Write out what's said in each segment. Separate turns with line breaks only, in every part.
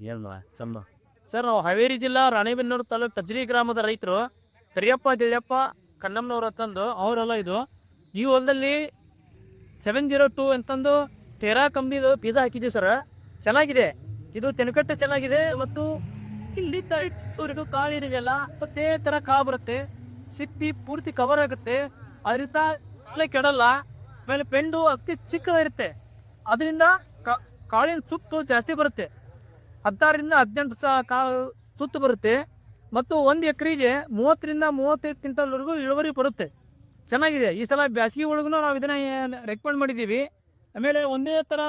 ಏನು ಚಂದ. ಸರ್, ನಾವು ಹಾವೇರಿ ಜಿಲ್ಲಾ ರಾಣೆಬೆನ್ನೂರು ತಾಲೂಕು ಕಜ್ರಿ ಗ್ರಾಮದ ರೈತರು ಕರಿಯಪ್ಪ ಗಿಳಿಯಪ್ಪ ಕಣ್ಣಮ್ಮನವ್ರ ತಂದು ಅವರೆಲ್ಲ ಇದು, ಈ ಹೊಲದಲ್ಲಿ ಸೆವೆನ್ ಜೀರೋ ಟೂ ಅಂತಂದು ಟೆರಾ ಕಂಪ್ನಿದು ಪಿಜ್ಜಾ ಹಾಕಿದ್ದೀವಿ ಸರ್. ಚೆನ್ನಾಗಿದೆ. ಇದು ತೆನಕಟ್ಟೆ ಚೆನ್ನಾಗಿದೆ ಮತ್ತು ಇಲ್ಲಿ ತಟ್ಟು ಕಾಳು ಇದೆಯಲ್ಲ ಮತ್ತೆ ಥರ ಕಾಳು ಬರುತ್ತೆ. ಸಿಪ್ಪಿ ಪೂರ್ತಿ ಕವರ್ ಆಗುತ್ತೆ. ಅದರಿಂದ ಕಾಳೆ ಕೆಡಲ್ಲ, ಆಮೇಲೆ ಪೆಂಡು ಅತಿ ಚಿಕ್ಕದಿರುತ್ತೆ ಅದರಿಂದ ಕಾ- ಕಾಳಿನ ಸುತ್ತು ಜಾಸ್ತಿ ಬರುತ್ತೆ. ಹದಿನಾರರಿಂದ ಹದಿನೆಂಟು ಸಹ ಕಾ ಸುತ್ತು ಬರುತ್ತೆ. ಮತ್ತು ಒಂದು ಎಕರೆಗೆ ಮೂವತ್ತರಿಂದ ಮೂವತ್ತೈದು ಕ್ವಿಂಟಲ್ವರೆಗೂ ಇಳುವರಿ ಬರುತ್ತೆ. ಚೆನ್ನಾಗಿದೆ. ಈ ಸಲ ಬ್ಯಾಸಗಿ ಒಳಗೂ ನಾವು ಇದನ್ನ ರೆಕಮೆಂಡ್ ಮಾಡಿದ್ದೀವಿ. ಆಮೇಲೆ ಒಂದೇ ಥರ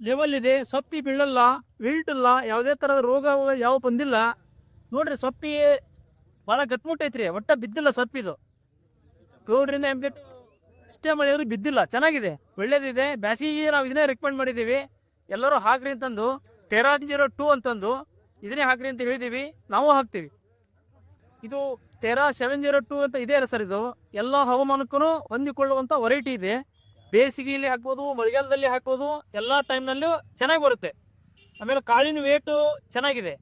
ಲೆವೆಲ್ ಇದೆ. ಸೊಪ್ಪಿ ಬೀಳಲ್ಲ ವಿಲ್ಟ್ ಇಲ್ಲ, ಯಾವುದೇ ಥರದ ರೋಗ ಯಾವ ಬಂದಿಲ್ಲ. ನೋಡ್ರಿ ಸೊಪ್ಪಿ ಭಾಳ ಗಟ್ಮುಟ್ಟೈತ್ರಿ ಒಟ್ಟ ಬಿದ್ದಿಲ್ಲ ಸೊಪ್ಪಿದು. ಏಳರಿಂದ ಎಂಬಿ ಇಷ್ಟೇ ಮಾಡಿದ್ರು ಬಿದ್ದಿಲ್ಲ. ಚೆನ್ನಾಗಿದೆ. ಒಳ್ಳೇದಿದೆ. ಬ್ಯಾಸಗಿಗೆ ನಾವು ಇದನ್ನೇ ರೆಕಮೆಂಡ್ ಮಾಡಿದ್ದೀವಿ. ಎಲ್ಲರೂ ಹಾಕ್ರಿ ಅಂತಂದು. ಟೆರಾನ್ ಜೀರೋ ಟೂ ಅಂತಂದು ಇದನ್ನೇ ಹಾಕ್ರಿ ಅಂತ ಹೇಳಿದ್ದೀವಿ ನಾವು ಹಾಕ್ತೀವಿ. ಇದು ಟೆರಾ ಸೆವೆನ್ ಜೀರೋ ಟೂ ಅಂತ ಇದೆ ಅಲ್ಲ ಸರ್ ಇದು? ಎಲ್ಲ ಹವಾಮಾನಕ್ಕೂ ಹೊಂದಿಕೊಳ್ಳುವಂಥ ವೆರೈಟಿ ಇದೆ. ಬೇಸಿಗೆಯಲ್ಲಿ ಹಾಕ್ಬೋದು, ಮಳೆಗಾಲದಲ್ಲಿ ಹಾಕ್ಬೋದು, ಎಲ್ಲ ಟೈಮ್ನಲ್ಲೂ ಚೆನ್ನಾಗಿ ಬರುತ್ತೆ. ಆಮೇಲೆ ಕಾಳಿನ ವೇಟು ಚೆನ್ನಾಗಿದೆ.